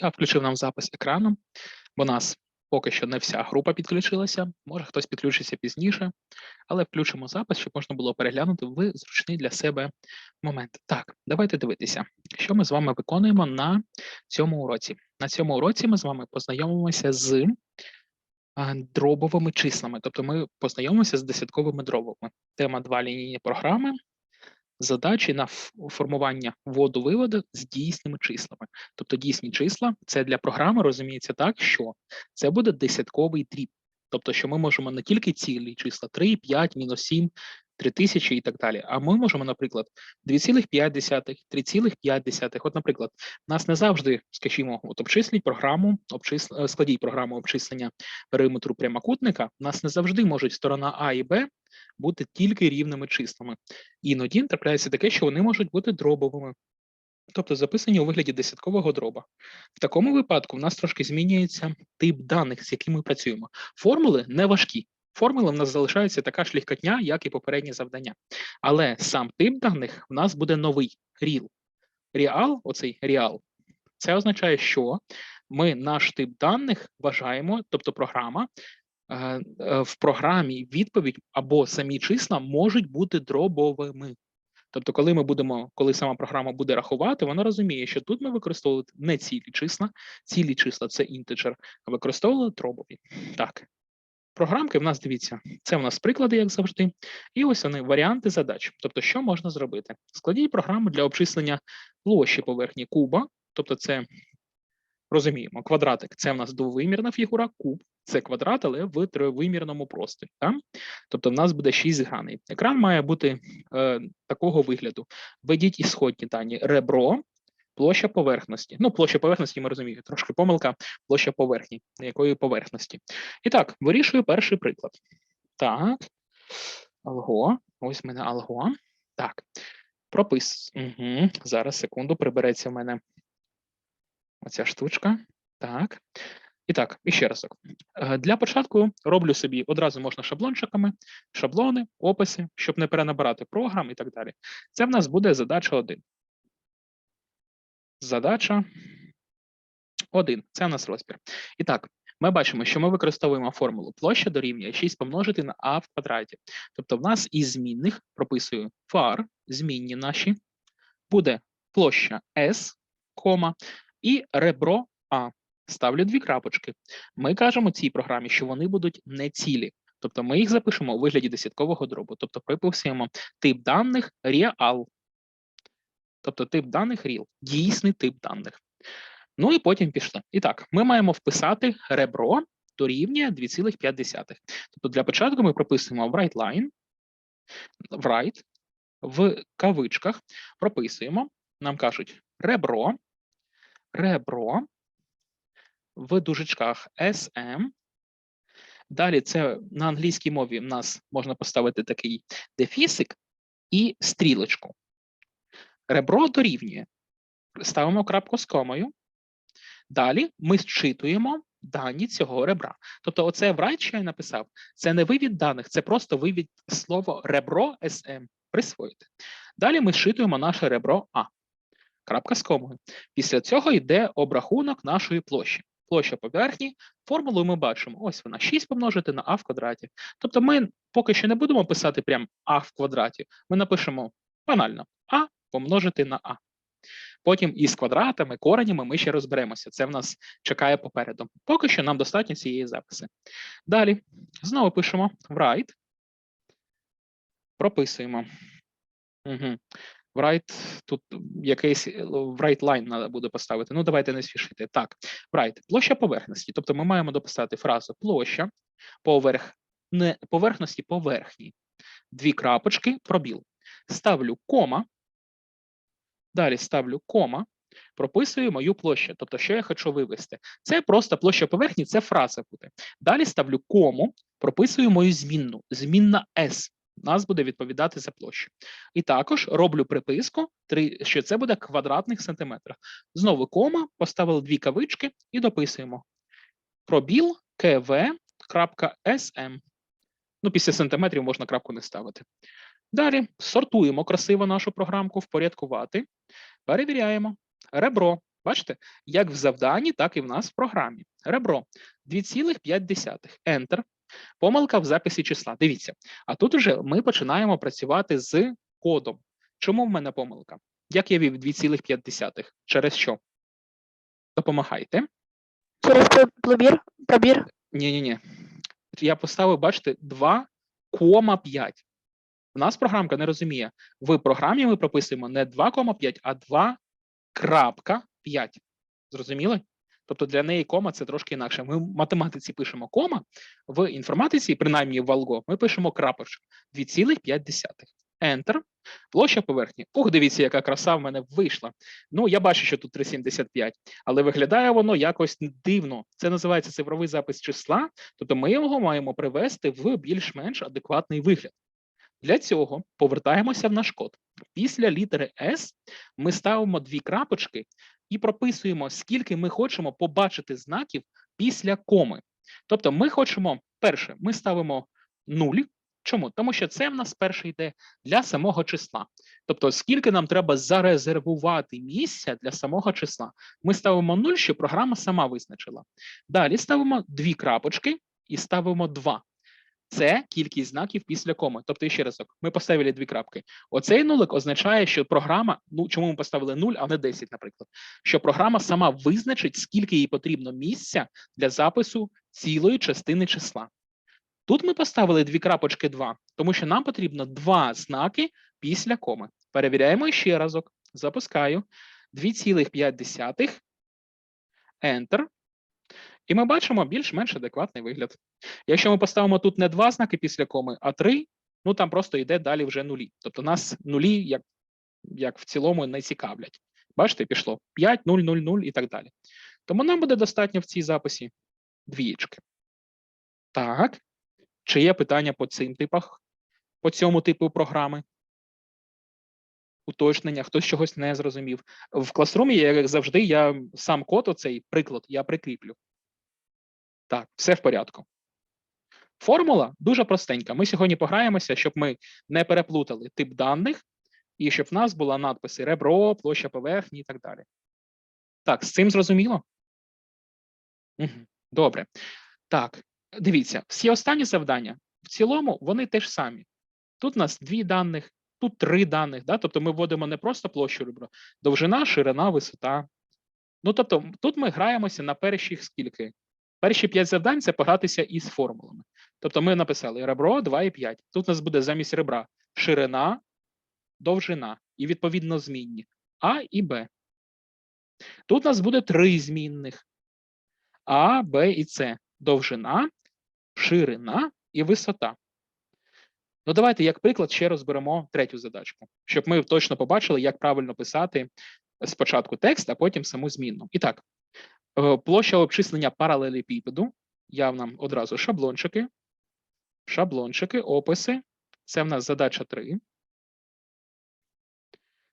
Я включив нам запис екрану, бо нас поки що не вся група підключилася. Може хтось підключиться пізніше, але включимо запис, щоб можна було переглянути в зручний для себе момент. Так, давайте дивитися, що ми з вами виконуємо на цьому уроці. На цьому уроці ми з вами познайомимося з дробовими числами, тобто ми познайомимося з десятковими дробами. Тема два лінійні програми. Задачі на формування вводу-виводу з дійсними числами. Тобто дійсні числа це для програми розуміється так, що це буде десятковий дріб. Тобто, що ми можемо не тільки цілі числа 3, 5, мінус 7, 3000 і так далі. А ми можемо, наприклад, 2,5, 3,5. От, наприклад, нас не завжди, скажімо, от обчисліть програму, обчис... е, складіть програму обчислення периметру прямокутника. Нас не завжди можуть сторона А і Б бути тільки рівними числами. Іноді трапляється таке, що вони можуть бути дробовими, тобто записані у вигляді десяткового дроба. В такому випадку в нас трошки змінюється тип даних, з якими ми працюємо. Формули не важкі. Формула в нас залишається така ж легкотня, як і попередні завдання. Але сам тип даних в нас буде новий real. Real, оцей real, це означає, що ми наш тип даних вважаємо, тобто програма, е, е, в програмі відповідь або самі числа можуть бути дробовими. Тобто, коли ми будемо, коли сама програма буде рахувати, вона розуміє, що тут ми використовували не цілі числа, цілі числа це інтеджер, а використовували дробові. Так. Програмки в нас дивіться, це в нас приклади, як завжди, і ось вони варіанти задач. Тобто, що можна зробити? Складіть програму для обчислення площі поверхні куба, тобто це розуміємо, квадратик це в нас двовимірна фігура, куб це квадрат, але в тривимірному просторі. Так? Тобто в нас буде 6 граней. Екран має бути е, такого вигляду. Введіть ісходні дані ребро, площа поверхності. Ну, площа поверхності ми розуміємо, трошки помилка, площа поверхні, якої поверхності. І так, вирішую перший приклад. Так, алго, ось в мене алго. Так, пропис. Угу. Зараз секунду прибереться в мене оця штучка. Так. І так, і ще разок. Е, Для початку роблю собі одразу можна шаблончиками, шаблони, описи, щоб не перенабирати програм і так далі. Це в нас буде задача 1. Задача 1. Це в нас розбір. І так, ми бачимо, що ми використовуємо формулу площа дорівнює 6 помножити на а в квадраті. Тобто в нас із змінних прописую фар, змінні наші, буде площа S, і ребро А. Ставлю дві крапочки. Ми кажемо цій програмі, що вони будуть не цілі. Тобто ми їх запишемо у вигляді десяткового дробу. Тобто приписуємо тип даних real. Тобто тип даних real, дійсний тип даних. Ну і потім пішли. І так, ми маємо вписати ребро дорівнює 2,5. Тобто для початку ми прописуємо right line, right, в кавичках прописуємо, нам кажуть ребро, ребро, в дужечках SM. Далі це на англійській мові в нас можна поставити такий дефісик і стрілочку. Ребро дорівнює. Ставимо крапку з комою. Далі ми зчитуємо дані цього ребра. Тобто, оце write, що я написав, це не вивід даних, це просто вивід слово ребро SM. Присвоїти. Далі ми зчитуємо наше ребро А. Крапка з комою. Після цього йде обрахунок нашої площі. Площа поверхні, формулу ми бачимо. Ось вона 6 помножити на а в квадраті. Тобто ми поки що не будемо писати прям а в квадраті. Ми напишемо банально а помножити на а. Потім із квадратами, коренями ми ще розберемося. Це в нас чекає попереду. Поки що нам достатньо цієї записи. Далі знову пишемо write. Прописуємо. Угу. Write, тут якийсь е, write line треба буде поставити. Ну, давайте не спішити. Так, write. Площа поверхності. Тобто ми маємо дописати фразу площа поверх, не, поверхності поверхні. Дві крапочки, пробіл. Ставлю кома. Далі ставлю кома, прописую мою площу. Тобто, що я хочу вивести. Це просто площа поверхні, це фраза буде. Далі ставлю кому, прописую мою змінну. Змінна S. Нас буде відповідати за площу. І також роблю приписку, що це буде квадратних сантиметрах. Знову кома, поставили дві кавички і дописуємо. Пробіл kv.sm. Ну, після сантиметрів можна крапку не ставити. Далі сортуємо красиво нашу програмку, впорядкувати. Перевіряємо. Ребро Бачите, як в завданні, так і в нас в програмі. Ребро 2,5. Enter. Помилка в записі числа. Дивіться. А тут уже ми починаємо працювати з кодом. Чому в мене помилка? Як я вів 2,5? Через що? Допомагайте. Через пробір, пробір. Ні-ні-ні. Я поставив, бачите, 2,5. У нас програмка не розуміє. В програмі ми прописуємо не 2,5, а 2,5. Зрозуміли? Тобто для неї кома це трошки інакше. Ми в математиці пишемо кома, в інформатиці, принаймні в Алго, ми пишемо крапочку 2,5. Enter. Площа поверхні. Ух, дивіться, яка краса в мене вийшла. Ну, я бачу, що тут 3,75, але виглядає воно якось дивно. Це називається цифровий запис числа, тобто ми його маємо привести в більш-менш адекватний вигляд. Для цього повертаємося в наш код. Після літери S ми ставимо дві крапочки і прописуємо, скільки ми хочемо побачити знаків після коми. Тобто, ми хочемо, перше, ми ставимо 0. Чому? Тому що це в нас перше йде для самого числа. Тобто, скільки нам треба зарезервувати місця для самого числа. Ми ставимо 0, що програма сама визначила. Далі ставимо дві крапочки і ставимо 2. Це кількість знаків після коми. Тобто, ще разок, ми поставили дві крапки. Оцей нулик означає, що програма, ну чому ми поставили 0, а не 10, наприклад, що програма сама визначить, скільки їй потрібно місця для запису цілої частини числа. Тут ми поставили дві крапочки 2, тому що нам потрібно два знаки після коми. Перевіряємо ще разок. Запускаю 2,5. Enter. І ми бачимо більш-менш адекватний вигляд. Якщо ми поставимо тут не два знаки після коми, а три, ну там просто йде далі вже нулі. Тобто нас нулі, як, як в цілому, не цікавлять. Бачите, пішло 5, 0, 0, 0 і так далі. Тому нам буде достатньо в цій записі двієчки. Так. Чи є питання по цим типах, по цьому типу програми? Уточнення, хтось чогось не зрозумів. В класрумі, як завжди, я сам код, оцей приклад, я прикріплю. Так, все в порядку. Формула дуже простенька. Ми сьогодні пограємося, щоб ми не переплутали тип даних і щоб в нас була надписи ребро, площа поверхні і так далі. Так, з цим зрозуміло? Угу, Добре. Так, дивіться, всі останні завдання в цілому вони теж самі. Тут у нас дві даних, тут три даних. Да? Тобто ми вводимо не просто площу ребро, довжина, ширина, висота. Ну, тобто, тут ми граємося на перших скільки? Перші 5 завдань це погратися із формулами. Тобто ми написали ребро 2,5. Тут у нас буде замість ребра ширина, довжина і відповідно змінні А і Б. Тут у нас буде три змінних А, Б і С. Довжина, ширина і висота. Ну, давайте, як приклад, ще розберемо третю задачку, щоб ми точно побачили, як правильно писати спочатку текст, а потім саму змінну. І так, Площа обчислення паралелепіпеду. Я нам одразу шаблончики. Шаблончики, описи. Це в нас задача 3.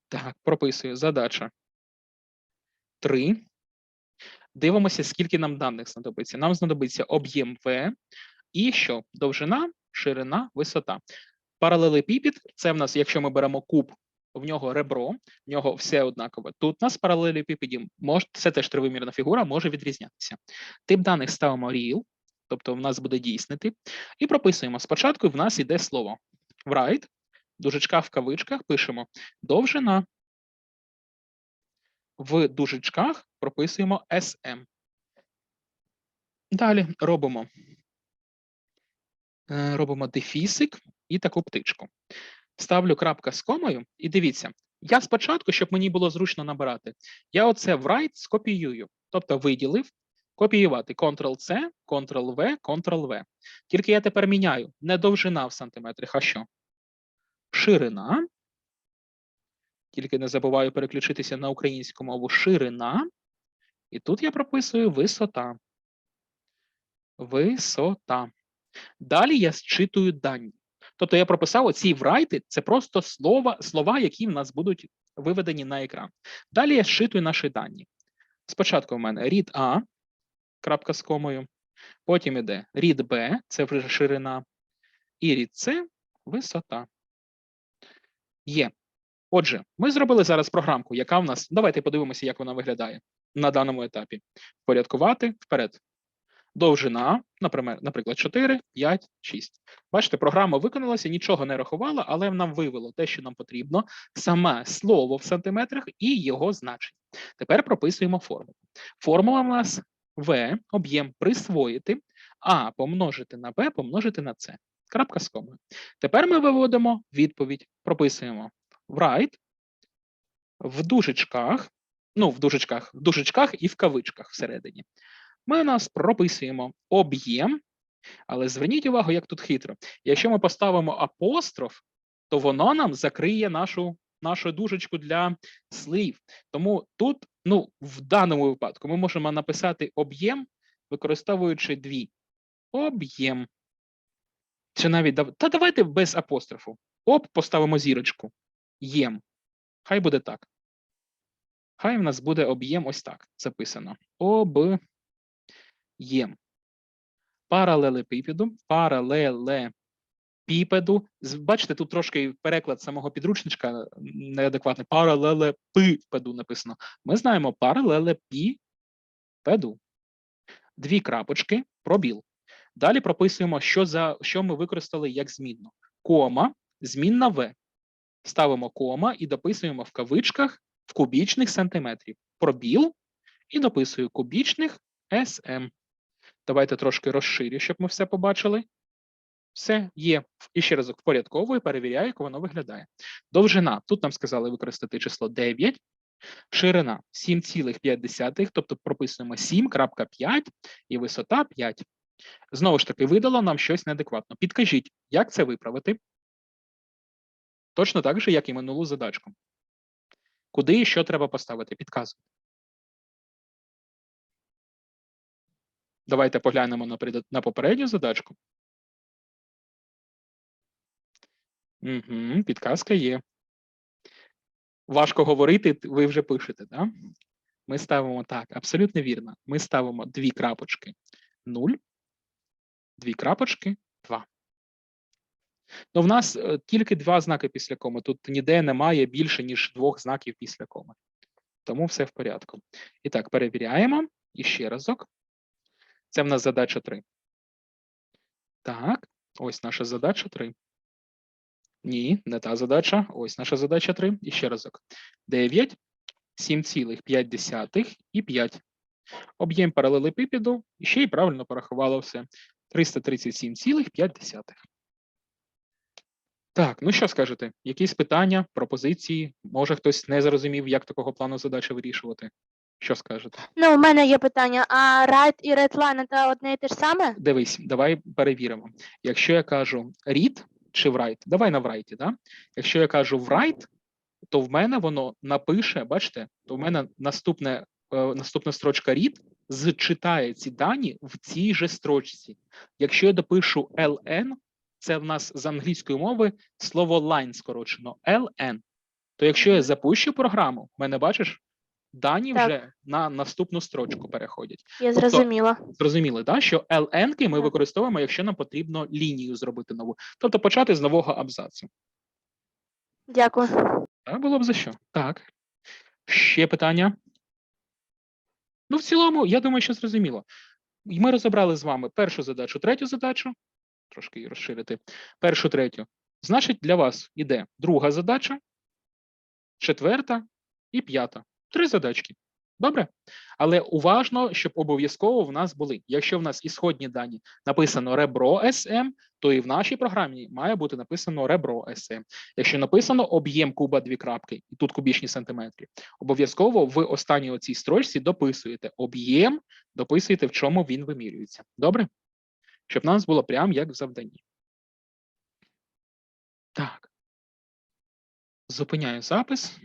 Так, прописую задача 3. Дивимося, скільки нам даних знадобиться. Нам знадобиться об'єм В і що? Довжина, ширина, висота. Паралелепіпід це в нас, якщо ми беремо куб в нього ребро, в нього все однакове. Тут у нас паралелепіпедів, може, це теж тривимірна фігура, може відрізнятися. Тип даних ставимо real, тобто в нас буде дійсний тип, і прописуємо. Спочатку в нас йде слово write, в дужечках в кавичках пишемо довжина. В дужечках прописуємо SM. Далі робимо, е, робимо дефісик і таку птичку. Ставлю крапка з комою, і дивіться, я спочатку, щоб мені було зручно набирати, я оце в write скопіюю, тобто виділив, копіювати Ctrl-C, Ctrl-V, Ctrl-V. Тільки я тепер міняю не довжина в сантиметрах, а що? Ширина. Тільки не забуваю переключитися на українську мову ширина. І тут я прописую висота. Висота. Далі я зчитую дані. Тобто я прописав оці врайти, це просто слова, слова, які в нас будуть виведені на екран. Далі я зчитую наші дані. Спочатку в мене read A, крапка з комою, потім іде read B, це вже ширина, і read C – висота. Є. Отже, ми зробили зараз програмку, яка в нас. Давайте подивимося, як вона виглядає на даному етапі. Впорядкувати вперед. Довжина, наприклад, наприклад, 4, 5, 6. Бачите, програма виконалася, нічого не рахувала, але нам вивело те, що нам потрібно, саме слово в сантиметрах і його значення. Тепер прописуємо формулу. Формула в нас В, об'єм присвоїти, А помножити на Б помножити на С. Крапка з комою. Тепер ми виводимо відповідь, прописуємо write в дужечках, ну, в дужечках, в дужечках і в кавичках всередині. Ми у нас прописуємо об'єм, але зверніть увагу, як тут хитро. Якщо ми поставимо апостроф, то воно нам закриє нашу, нашу дужечку для слів. Тому тут, ну, в даному випадку, ми можемо написати об'єм, використовуючи дві. Об'єм. Чи навіть та давайте без апострофу. Об, поставимо зірочку. Єм. Хай буде так. Хай в нас буде об'єм ось так записано. Об єм. Паралелепіпеду, паралелепіпеду. Бачите, тут трошки переклад самого підручничка неадекватний. Паралелепипеду написано. Ми знаємо паралелепіпеду. Дві крапочки, пробіл. Далі прописуємо, що, за, що ми використали як змінну. Кома, змінна В. Ставимо кома і дописуємо в кавичках в кубічних сантиметрів. Пробіл і дописую кубічних СМ. Давайте трошки розширю, щоб ми все побачили. Все є. І ще разок впорядковую, перевіряю, як воно виглядає. Довжина. Тут нам сказали використати число 9. Ширина 7,5, тобто прописуємо 7.5 і висота 5. Знову ж таки, видало нам щось неадекватно. Підкажіть, як це виправити? Точно так же, як і минулу задачку. Куди і що треба поставити? Підказуйте. Давайте поглянемо на, на попередню задачку. Угу, підказка є. Важко говорити, ви вже пишете, так? Ми ставимо так, абсолютно вірно. Ми ставимо дві крапочки 0, дві крапочки 2. Ну, в нас е, тільки два знаки після коми. Тут ніде немає більше, ніж двох знаків після коми. Тому все в порядку. І так, перевіряємо. І ще разок. Це в нас задача 3. Так, ось наша задача 3. Ні, не та задача. Ось наша задача 3. І ще разок. 9, 7,5 і 5. Об'єм паралелепіпеду. І ще й правильно порахувало все. 337,5. Так, ну що скажете? Якісь питання, пропозиції? Може хтось не зрозумів, як такого плану задачі вирішувати? Що скажете? Ну, у мене є питання. А right і redline це одне і те ж саме? Дивись, давай перевіримо. Якщо я кажу read чи write, давай на write, да? Якщо я кажу write, то в мене воно напише, бачите, то в мене наступне, е, наступна строчка read зчитає ці дані в цій же строчці. Якщо я допишу ln, це в нас з англійської мови слово line скорочено ln. То якщо я запущу програму, в мене бачиш, дані Так. вже на наступну строчку переходять. Я Тобто- зрозуміла. Зрозуміли, да? що ln ми Так. використовуємо, якщо нам потрібно лінію зробити нову, тобто почати з нового абзацу. Дякую. Так, було б за що. Так. Ще питання? Ну, в цілому, я думаю, що зрозуміло. Ми розібрали з вами першу задачу, третю задачу. Трошки її розширити. Першу, третю. Значить, для вас іде друга задача, четверта і п'ята. Три задачки. Добре? Але уважно, щоб обов'язково в нас були. Якщо в нас ісходні дані написано ребро SM, то і в нашій програмі має бути написано ребро SM. Якщо написано об'єм куба дві крапки, і тут кубічні сантиметри, обов'язково в останній оцій строчці дописуєте об'єм, дописуєте, в чому він вимірюється. Добре? Щоб в нас було прям як в завданні. Так. Зупиняю запис.